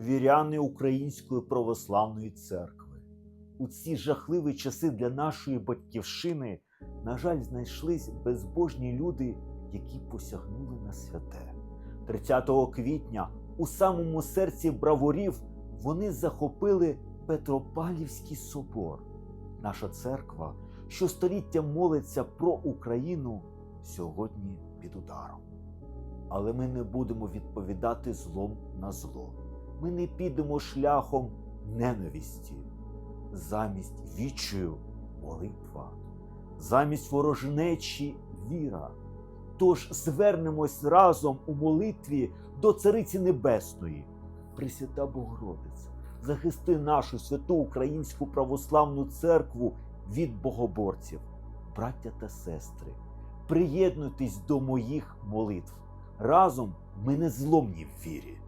віряни Української православної церкви. У ці жахливі часи для нашої батьківщини, на жаль, знайшлись безбожні люди, які посягнули на святе. 30 квітня у самому серці браворів вони захопили Петропавлівський собор. Наша церква, що століття молиться про Україну, сьогодні під ударом. Але ми не будемо відповідати злом на зло. Ми не підемо шляхом ненависті. Замість вічою молитва, замість ворожнечі віра. Тож звернемось разом у молитві до Цариці Небесної. Пресвята Богородиця, захисти нашу святу Українську православну церкву від богоборців, браття та сестри. Приєднуйтесь до моїх молитв. Разом ми не зломні в вірі.